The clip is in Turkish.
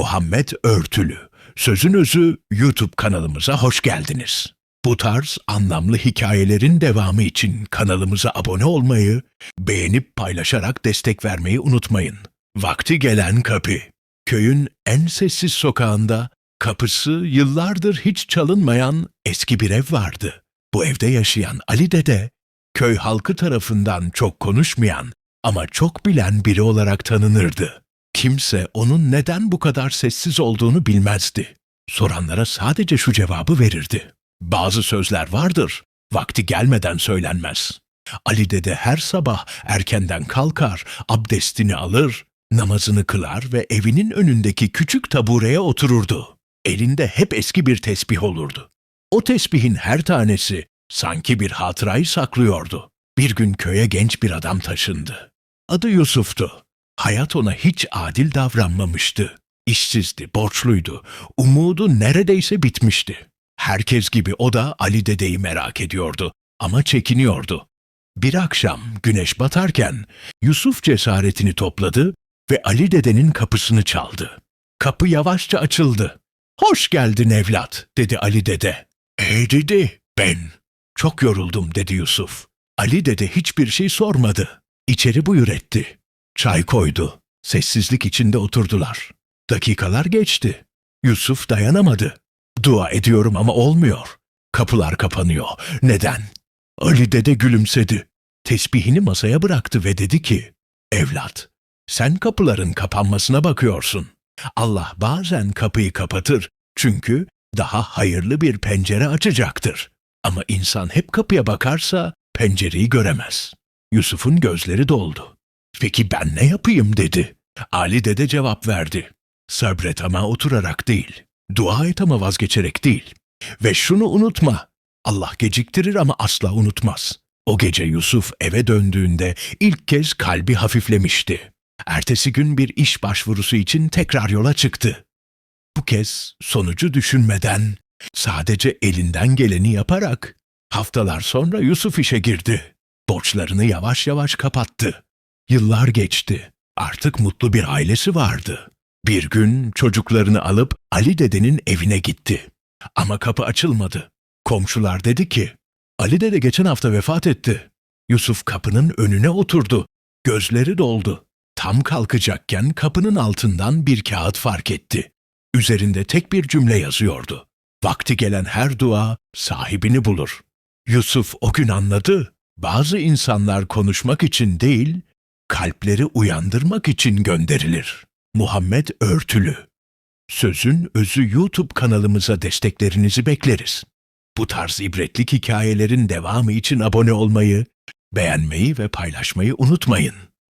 Muhammed Örtülü. Sözün özü YouTube kanalımıza hoş geldiniz. Bu tarz anlamlı hikayelerin devamı için kanalımıza abone olmayı, beğenip paylaşarak destek vermeyi unutmayın. Vakti gelen kapı. Köyün en sessiz sokağında kapısı yıllardır hiç çalınmayan eski bir ev vardı. Bu evde yaşayan Ali Dede, köy halkı tarafından çok konuşmayan ama çok bilen biri olarak tanınırdı. Kimse onun neden bu kadar sessiz olduğunu bilmezdi. Soranlara sadece şu cevabı verirdi. Bazı sözler vardır, vakti gelmeden söylenmez. Ali Dede her sabah erkenden kalkar, abdestini alır, namazını kılar ve evinin önündeki küçük tabureye otururdu. Elinde hep eski bir tesbih olurdu. O tesbihin her tanesi sanki bir hatırayı saklıyordu. Bir gün köye genç bir adam taşındı. Adı Yusuf'tu. Hayat ona hiç adil davranmamıştı. İşsizdi, borçluydu. Umudu neredeyse bitmişti. Herkes gibi o da Ali Dede'yi merak ediyordu ama çekiniyordu. Bir akşam güneş batarken Yusuf cesaretini topladı ve Ali Dede'nin kapısını çaldı. Kapı yavaşça açıldı. Hoş geldin evlat, dedi Ali Dede. Ey dedi, ben. Çok yoruldum, dedi Yusuf. Ali Dede hiçbir şey sormadı. İçeri buyur etti. Çay koydu. Sessizlik içinde oturdular. Dakikalar geçti. Yusuf dayanamadı. Dua ediyorum ama olmuyor. Kapılar kapanıyor. Neden? Ali Dede gülümsedi. Tesbihini masaya bıraktı ve dedi ki, Evlat, sen kapıların kapanmasına bakıyorsun. Allah bazen kapıyı kapatır çünkü daha hayırlı bir pencere açacaktır. Ama insan hep kapıya bakarsa pencereyi göremez. Yusuf'un gözleri doldu. Peki ben ne yapayım dedi. Ali dede cevap verdi. Sabret ama oturarak değil. Dua et ama vazgeçerek değil. Ve şunu unutma. Allah geciktirir ama asla unutmaz. O gece Yusuf eve döndüğünde ilk kez kalbi hafiflemişti. Ertesi gün bir iş başvurusu için tekrar yola çıktı. Bu kez sonucu düşünmeden, sadece elinden geleni yaparak haftalar sonra Yusuf işe girdi. Borçlarını yavaş yavaş kapattı. Yıllar geçti. Artık mutlu bir ailesi vardı. Bir gün çocuklarını alıp Ali dedenin evine gitti. Ama kapı açılmadı. Komşular dedi ki, Ali dede geçen hafta vefat etti. Yusuf kapının önüne oturdu. Gözleri doldu. Tam kalkacakken kapının altından bir kağıt fark etti. Üzerinde tek bir cümle yazıyordu. Vakti gelen her dua sahibini bulur. Yusuf o gün anladı. Bazı insanlar konuşmak için değil, kalpleri uyandırmak için gönderilir. Muhammed Örtülü Sözün özü YouTube kanalımıza desteklerinizi bekleriz. Bu tarz ibretlik hikayelerin devamı için abone olmayı, beğenmeyi ve paylaşmayı unutmayın.